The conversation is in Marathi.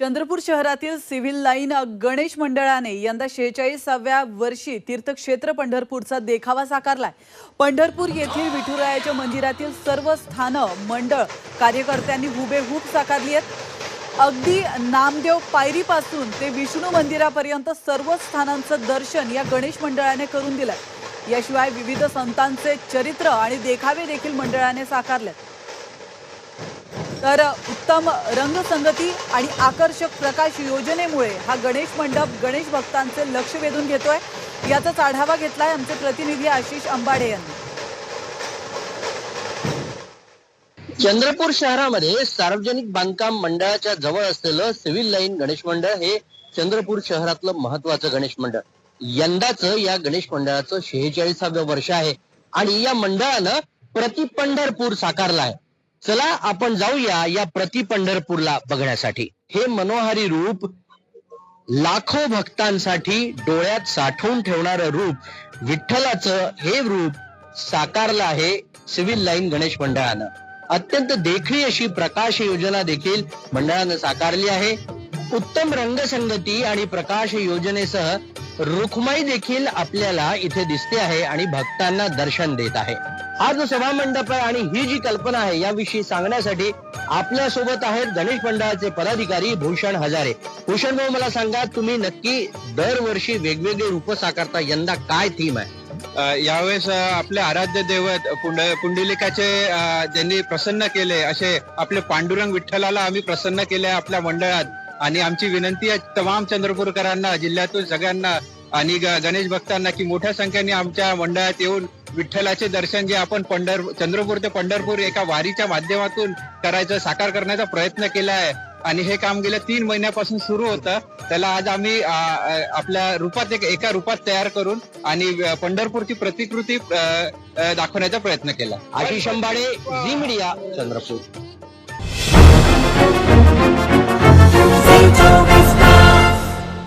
चंद्रपूर शहरातील सिव्हिल लाईन गणेश मंडळाने यंदा शेहेचाळीसाव्या वर्षी तीर्थक्षेत्र पंढरपूरचा देखावा साकारलाय. पंढरपूर येथील विठुरायाच्या मंदिरातील सर्व स्थानं मंडळ कार्यकर्त्यांनी हुबेहूब साकारली आहेत. अगदी नामदेव पायरीपासून ते विष्णू मंदिरापर्यंत सर्व स्थानांचं दर्शन या गणेश मंडळाने करून दिलंय. याशिवाय विविध संतांचे चरित्र आणि देखावे देखील मंडळाने साकारलेत. तर उत्तम रंगसंगती आणि आकर्षक प्रकाश योजनेमुळे हा गणेश मंडप गणेश भक्तांचे लक्ष वेधून घेतोय. याचाच आढावा घेतलाय आमचे प्रतिनिधी आशिष अंबाडे यांनी. चंद्रपूर शहरामध्ये सार्वजनिक बांधकाम मंडळाच्या जवळ असलेलं सिव्हिल लाईन गणेश मंडळ हे चंद्रपूर शहरातलं महत्वाचं गणेश मंडळ. यंदाचं या गणेश मंडळाचं शेहेचाळीसाव्या वर्ष आहे आणि या मंडळानं प्रति पंढरपूर साकारलं आहे. चला आपण जाऊया या प्रति पंढरपूरला बघण्यासाठी. हे मनोहारी रूप लाखो भक्तांसाठी डोळ्यात साठवून ठेवणारं रूप विठ्ठलाचं हे रूप साकारलं आहे सिव्हिल लाईन गणेश मंडळानं. अत्यंत देखणी अशी प्रकाश योजना देखील मंडळानं साकारली आहे. उत्तम रंगसंगती आणि प्रकाश योजनेसह रुखमाई देखील आपल्याला इथे दिसते आहे आणि भक्तांना दर्शन देत आहे. हा जो सभा मंडप आहे आणि ही जी कल्पना आहे याविषयी सांगण्यासाठी आपल्यासोबत आहेत गणेश मंडळाचे पदाधिकारी भूषण हजारे. भूषण भाऊ मला सांगा तुम्ही नक्की दरवर्षी वेगवेगळे रूप साकारता यंदा काय थीम आहे? यावेळेस आपले आराध्य दैवत पुंड पुंडलिकाचे ज्यांनी प्रसन्न केले असे आपले पांडुरंग विठ्ठलाला आम्ही प्रसन्न केले आपल्या मंडळात. आणि आमची विनंती आहे तमाम चंद्रपूरकरांना जिल्ह्यातून सगळ्यांना आणि गणेश भक्तांना की मोठ्या संख्येने आमच्या मंडळात येऊन विठ्ठलाचे दर्शन जे आपण पंढर चंद्रपूर ते पंढरपूर एका वारीच्या माध्यमातून करायचं साकार करण्याचा प्रयत्न केला आहे. आणि हे काम गेल्या तीन महिन्यापासून सुरू होतं. त्याला आज आम्ही आपल्या रूपात एक एका रूपात तयार करून आणि पंढरपूरची प्रतिकृती दाखवण्याचा प्रयत्न केला. Ashish Ambade Zee media Chandrapur.